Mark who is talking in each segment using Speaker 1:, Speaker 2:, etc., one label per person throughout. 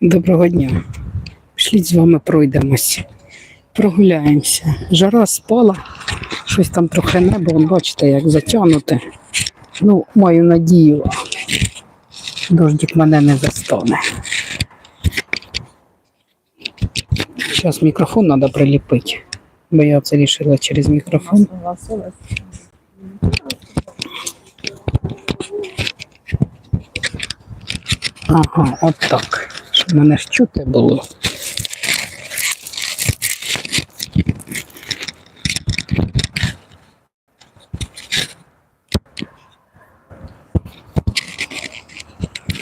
Speaker 1: Доброго дня. Пішліть з вами пройдемось. Прогуляємося. Жара спала, щось там трохи небо, бачите, як затягнуте. Ну, маю надію, дождик мене не застане. Зараз мікрофон треба приліпити, бо я це рішила через мікрофон. Ага, от так. Щоб мене ж чути було.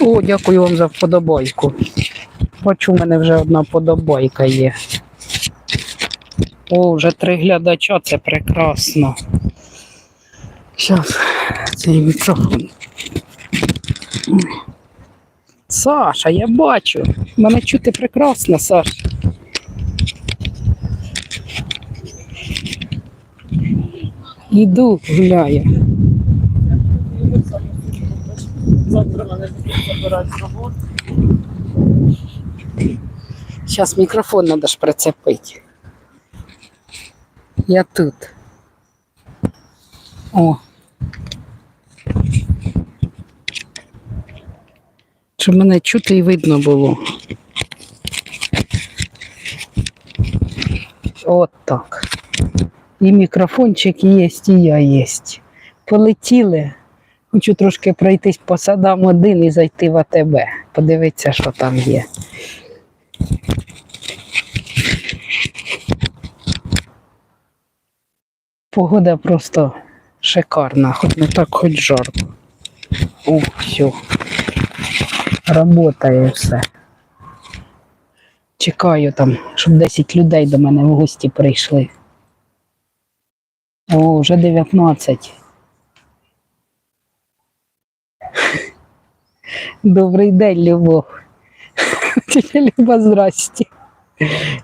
Speaker 1: О, дякую вам за вподобайку. Бачу, в мене вже одна вподобайка є. О, вже три глядача, це прекрасно. Зараз цей мікрофон. Саша, я бачу. Мене чути прекрасно, Саш. Іду, гуляю.
Speaker 2: Завтра мене будуть забирати з роботи.
Speaker 1: Зараз мікрофон треба ж прицепити. Я тут. О. Щоб мене чути і видно було. От так. І мікрофончик є, і я є. Полетіли. Хочу трошки пройтись по садам один і зайти в АТБ. Подивитися, що там є. Погода просто шикарна, хоч не так, хоч жарко. О, все. Работає все. Чекаю там, щоб 10 людей до мене в гості прийшли. О, вже 19. Добрий день, Любов. Люба, здрасте.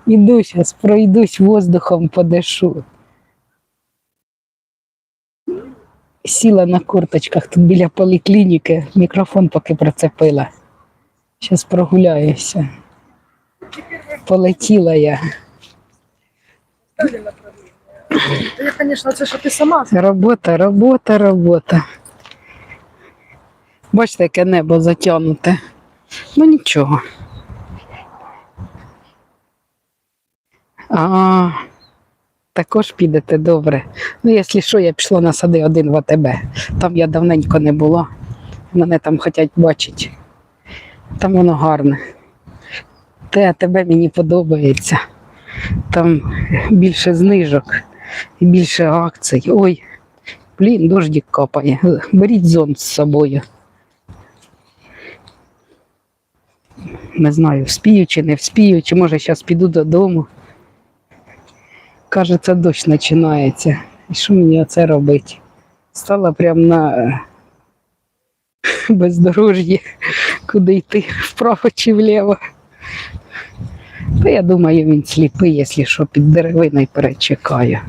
Speaker 1: Іду зараз, пройдусь воздухом подишу. Сіла на курточках тут біля поліклініки, мікрофон поки прицепила. Зараз прогуляюся. Полетіла я.
Speaker 2: Я, звісно, це що ти сама.
Speaker 1: Робота, робота, робота. Бачите, яке небо затягнуте. Ну нічого. А, також підете добре. Ну, якщо що, я пішла на сади один в АТБ. Там я давненько не була. Мене там хочуть бачити. Там воно гарне. Те АТБ мені подобається. Там більше знижок і більше акцій. Ой, блін, дождик капає. Беріть зонт з собою. Не знаю, вспію чи не вспію, чи може зараз піду додому. Кажеться, дощ починається. І що мені оце робити? Стала прямо на е, бездорожжі, куди йти, вправо чи вліво. Та я думаю, він сліпий, якщо що, під деревиною перечекає.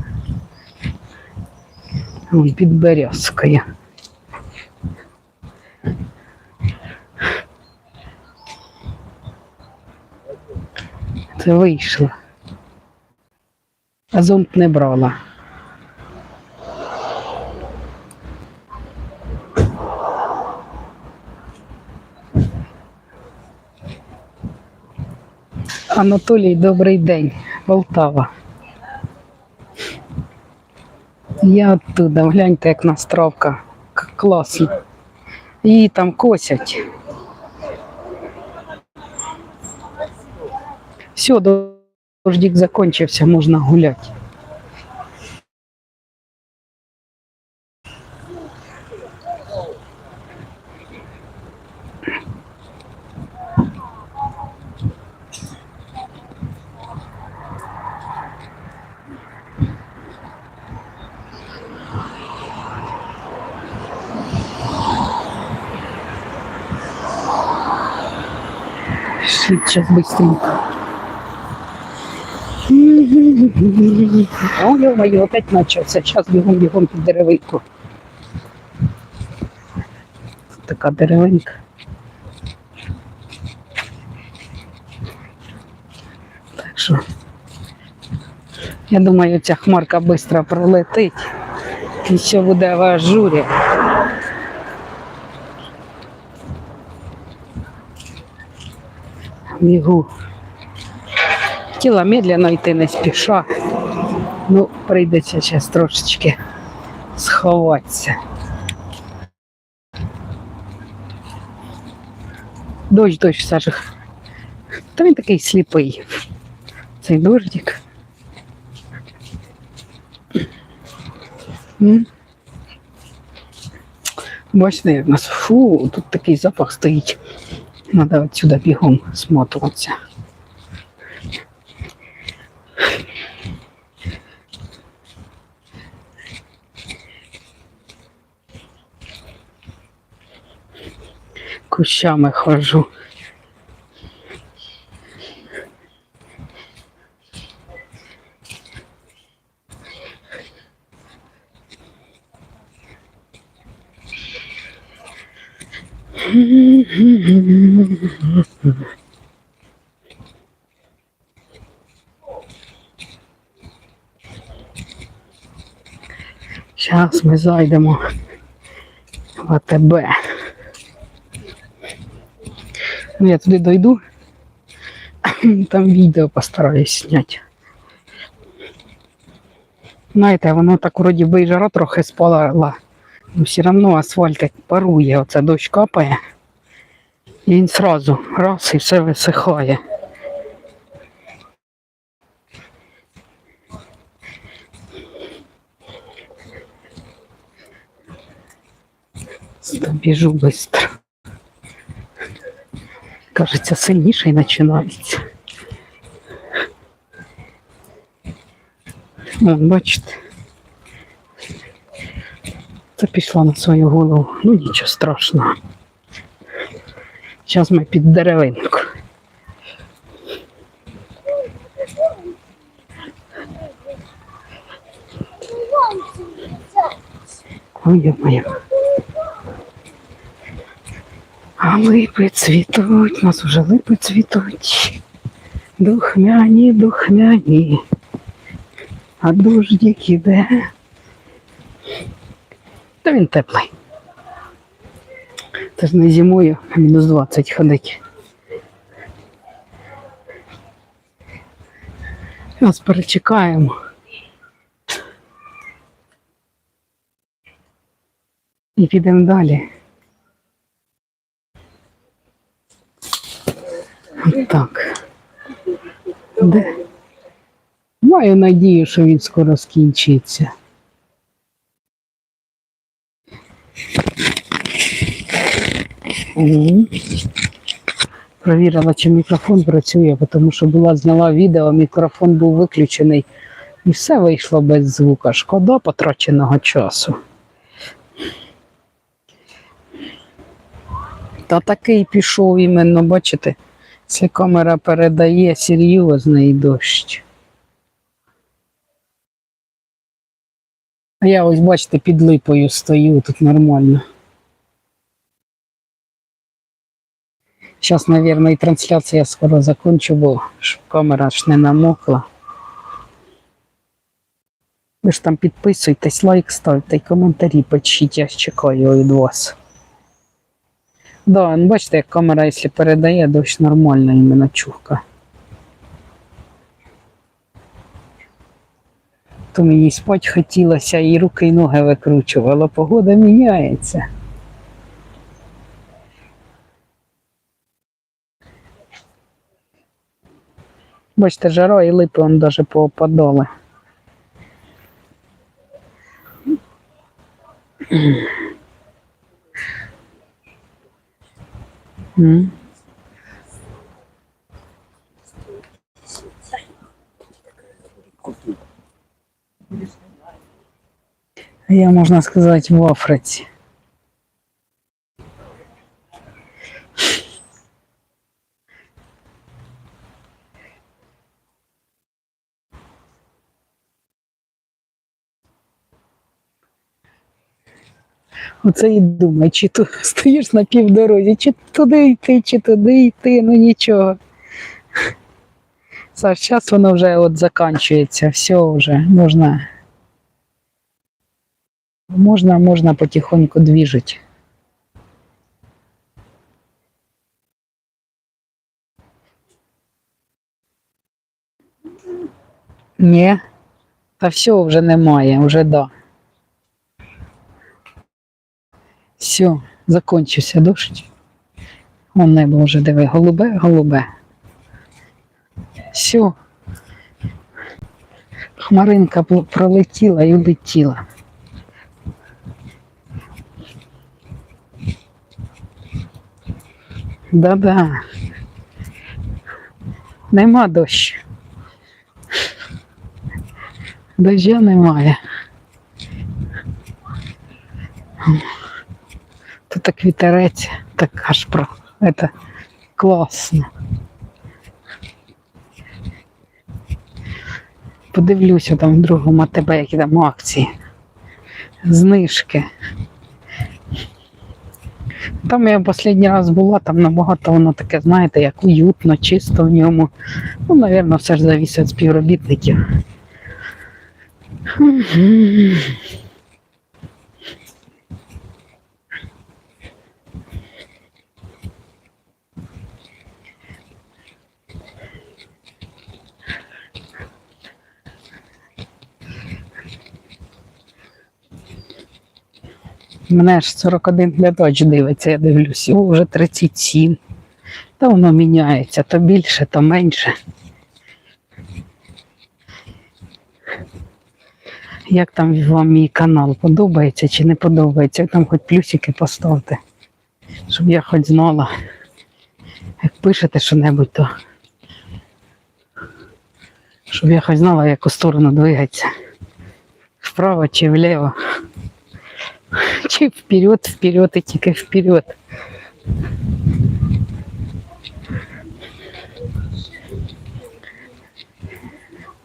Speaker 1: Вон під березкою. Це вийшло. Зонт не брала. Анатолій, добрий день, Полтава. Я оттуда, гляньте, як нас травка. Класно. Її там косять. Все, дождик закончився, можна гуляти. Сейчас быстренько. О, ё-моё, опять почався. Зараз бігом бігом під деревинку. Така деревинка. Так що. Я думаю, ця хмарка швидко пролетить. І все буде в ажурі. Бігу. Хотіла медленно йти не спіша. Ну, прийдеться зараз трошечки сховатися. Дощ, дощ, Саша. Та він такий сліпий. Цей дождик. Бачите, як нас фу, тут такий запах стоїть. Треба отсюда бігом смотуватися. Кущами ходжу. Ми зайдемо в АТБ. Ну, я туди дойду, там відео постараюсь зняти. Знаєте, воно так вроді би і жара трохи спалала. Ну, все одно асфальт парує, оце дощ капає. І він сразу раз і все висихає. Біжу швидко. Кажеться, сильніше і починається. Вон, бачите. Це пішла на свою голову. Ну нічого страшного. Зараз ми під деревинку. Ой, моя. А липи цвітуть, у нас вже липи цвітуть. Духмяні, духмяні. А дождик іде. Та він теплий. Це ж не зимою, а мінус 20 ходить. Зараз перечекаємо. І підемо далі. Так. Де? Маю надію, що він скоро скінчиться. Провірила, чи мікрофон працює, тому що була зняла відео, мікрофон був виключений. І все вийшло без звука. Шкода потраченого часу. Та такий пішов іменно, бачите, ця камера передає серйозний дощ. А я ось, бачите, під липою стою, тут нормально. Зараз, мабуть, і трансляція скоро закончу, бо камера ж не намокла. Ви ж там підписуйтесь, лайк ставте і коментарі пишіть, я чекаю від вас. Да, ну бачите, як камера, якщо передає, дощ нормально іменно чухка. То мені спать хотілося і руки і ноги викручувало. Погода міняється. Бачите, жара і липи он даже поопадали. Я, можна сказати, в Африці. Оце і думай, чи то стоїш на півдорозі, чи туди йти, чи туди йти, ну нічого. Саш, зараз воно вже от закінчується, все вже можна. Можна, можна потихоньку двіжити. Ні, та все вже немає, вже да. Все, закончився дощ. Вон небо вже диви, голубе, голубе. Все. Хмаринка пролетіла і улетіла. Да-да. Нема дощу. Дождя немає. Тут так вітерець, так аж про. Это класно. Подивлюся там в другому АТБ, які там акції. Знижки. Там я останній раз була, там набагато воно таке, знаєте, як уютно, чисто в ньому. Ну, напевно, все ж завісить від співробітників. Мене ж 41 глядач дивиться, я дивлюсь, о, вже 37. Та воно міняється, то більше, то менше. Як там вам мій канал? Подобається чи не подобається? Там хоч плюсики поставте, щоб я хоч знала. Як пишете що-небудь, то щоб я хоч знала, в яку сторону двигатися. Вправо чи вліво. Чи вперед, вперед і тільки вперед.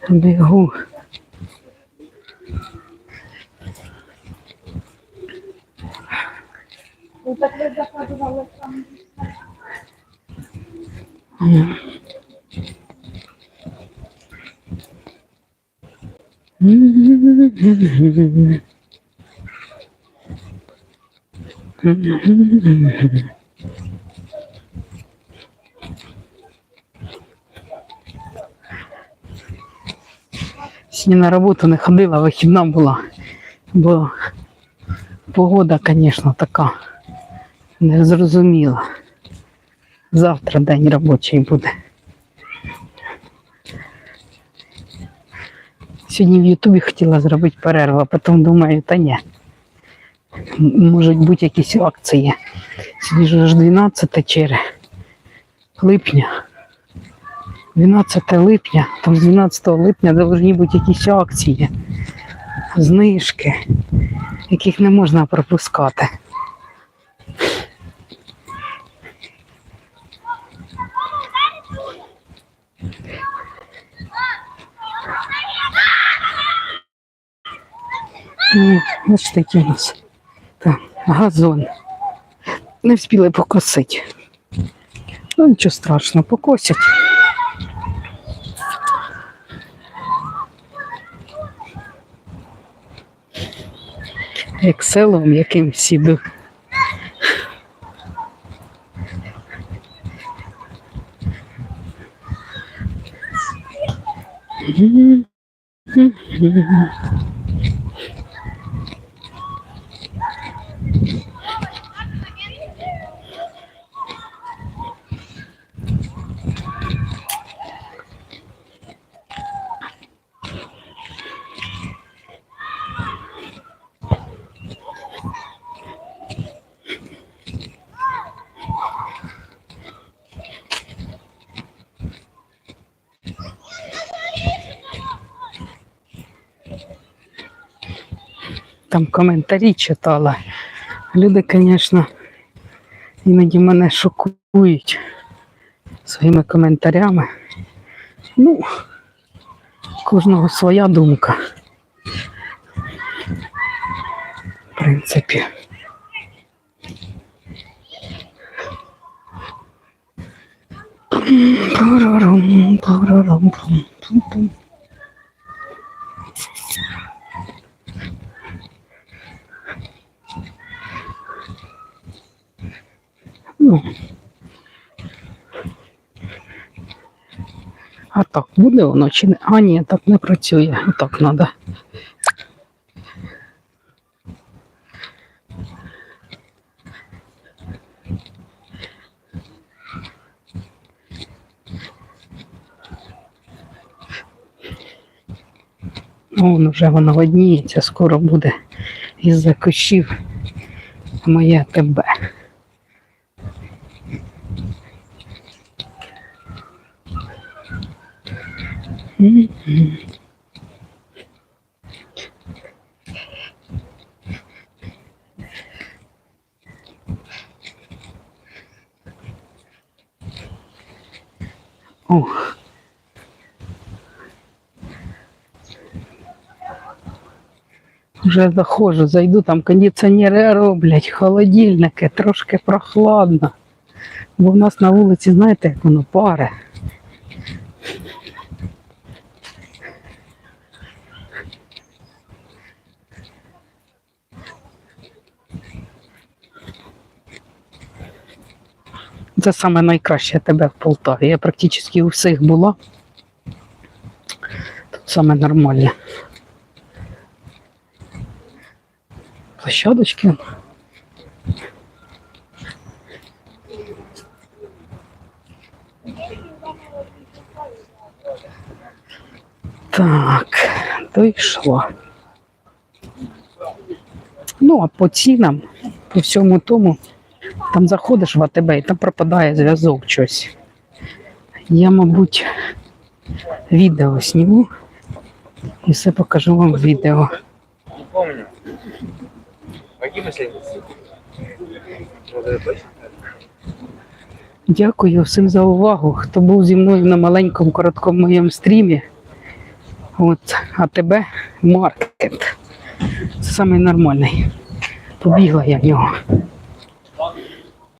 Speaker 1: Бігу.
Speaker 2: Ну
Speaker 1: Сьогодні на роботу не ходила, вихідна була. Бо погода, звісно, така незрозуміла. Завтра день робочий буде. Сьогодні в Ютубі хотіла зробити перерву, а потім думаю, та ні. Можуть бути якісь акції. Сьогодні ж аж 12 чере липня. 12 липня, там з 12 липня повинні бути якісь акції, знижки, яких не можна пропускати. Ну, ось такі у там газон. Не встигли покосити. Ну, нічого страшного, покосять. Як селом, яким сіду. там коментарі читала. Люди, звісно, іноді мене шокують своїми коментарями. Ну, кожного своя думка. В принципі. Пум-пум-пум-пум-пум-пум. Ну. А так буде воно чи не? А, ні, так не працює. Отак треба. Вон вже воно видніється, скоро буде із-за кущів моє тебе. Ох. Вже заходжу, зайду, там кондиціонери роблять, холодильники, трошки прохладно. Бо в нас на вулиці, знаєте, як воно паре. Це саме найкраще тебе в Полтаві. Я практично у всіх була. Тут саме нормальне. Площадочки. Так, дійшло. Ну, а по цінам, по всьому тому, там заходиш в АТБ і там пропадає зв'язок щось. Я, мабуть, відео зніму і все покажу вам в відео.
Speaker 3: Не точно?
Speaker 1: Дякую всім за увагу, хто був зі мною на маленькому короткому моєму стрімі. От, а тебе маркет. Це самий. Побігла я в нього.